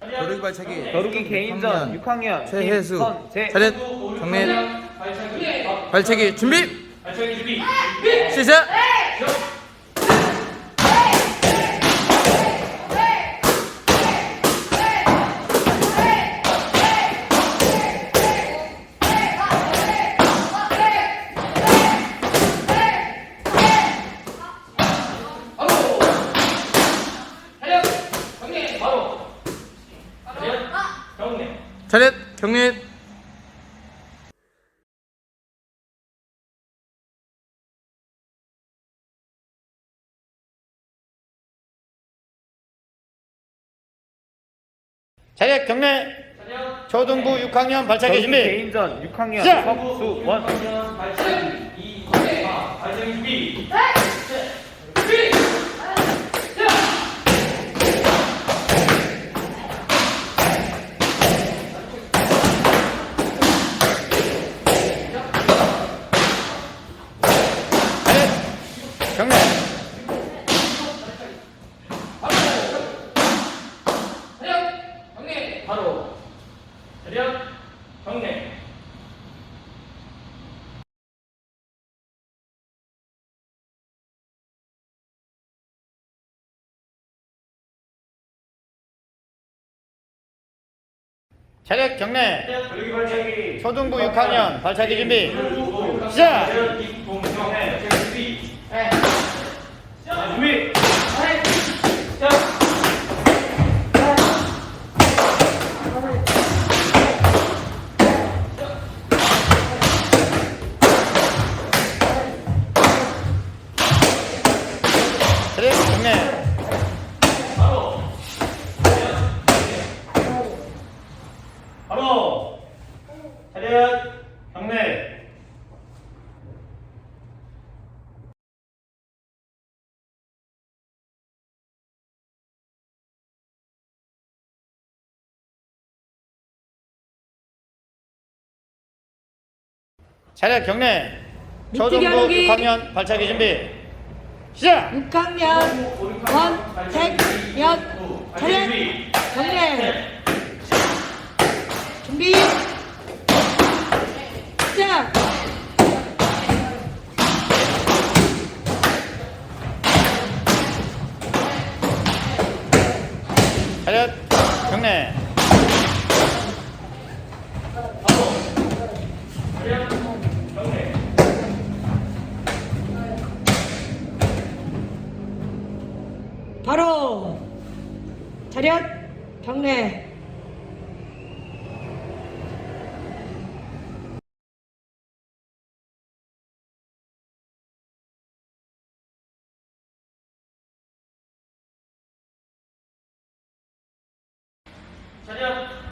겨루기 발차기 겨루기 개인전 6학년 최혜수 차렷 경례 발차기 준비. 시작 차렷 경례. 자격 경례. 초등부 6학년 발차기 준비. 개인전 6학년 시작! 석수원. 경례 자격 경례. 초등부 6학년 발차기 준비. 시작! 자격 경례 바로 차렷 경례 자격 경례. 초등부 겨루기. 6학년 발차기 준비. 시작! 6학년 원택면 차렷 경례. 준비. 시작! 차렷 경례 바로 차렷 경례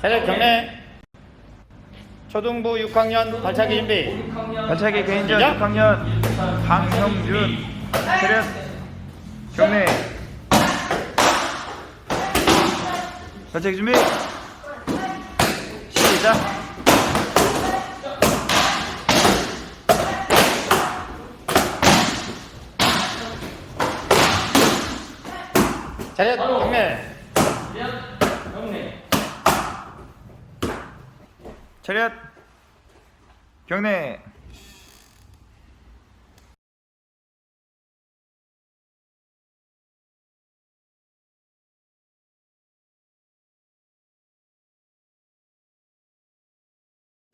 자격 경례 초등부 6학년 발차기 준비. 발차기 개인전 시작! 6학년 강형준. 차렷 경례 발차기 준비. 시작. 자격 경례 차렷 경례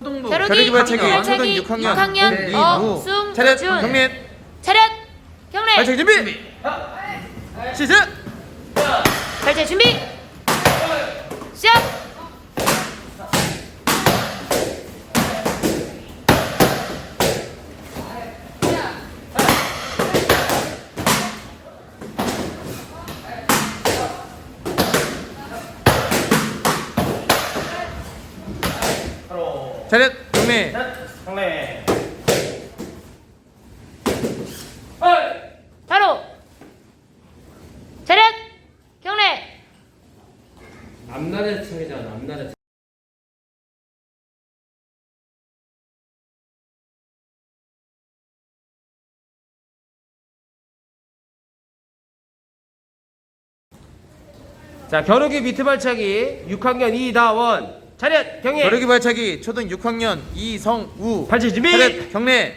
겨루기 발차기 초등 6학년. 6학년. 이무 어숨준 차렷 경례. 차렷 경례. 발차기 준비. 시작. 발차 준비. 시작 차렷 경례 경례 바로! 차렷 경례! 앞날의 층이잖아 앞날의 자 겨루기 비트 발차기 6학년 이다원 차렷 경례 겨루기 발차기 초등 6학년 이성우. 발차기 준비. 차렷 경례.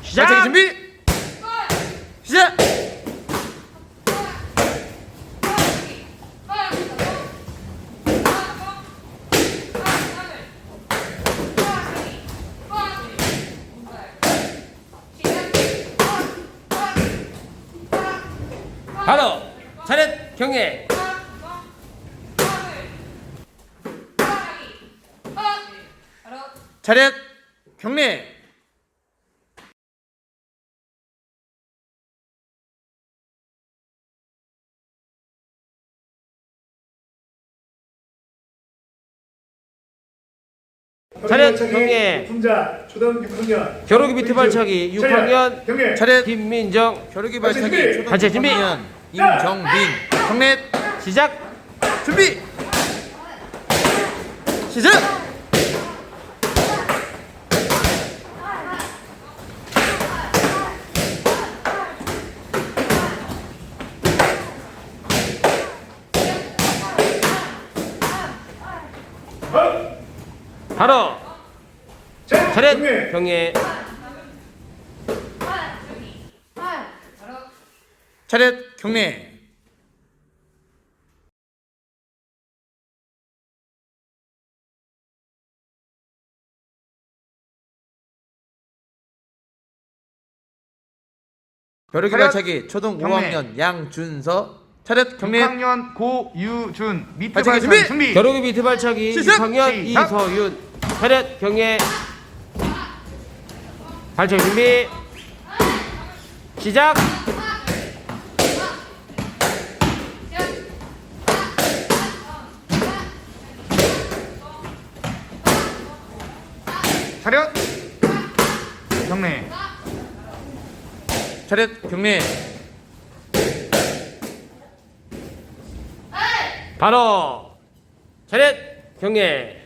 시작. 발차기 준비. 시작. 바로 차렷 경례 차렷 경례. 차렷 경례 풍자 초등 6학년. 겨루기 비트 발차기 6학년. 경례. 차렷 김민정. 겨루기 발차기 발차기 준비! 초등 발차기 준비! 6학년. 임정빈. 경례. 시작. 준비. 시작 바로 차렷 경례. 차렷 경례. 겨루기 차렷 발차기 초등 경례. 5학년 양준서 차렷 경례. 6학년 고유준 미트 발차기 발차기 준비! 준비! 겨루기 비트 발차기 시작! 6학년 시작! 이서윤. 차렷 경례. 발차기 준비! 시작! 차렷! 경례. 차렷 경례 바로 차렷 경례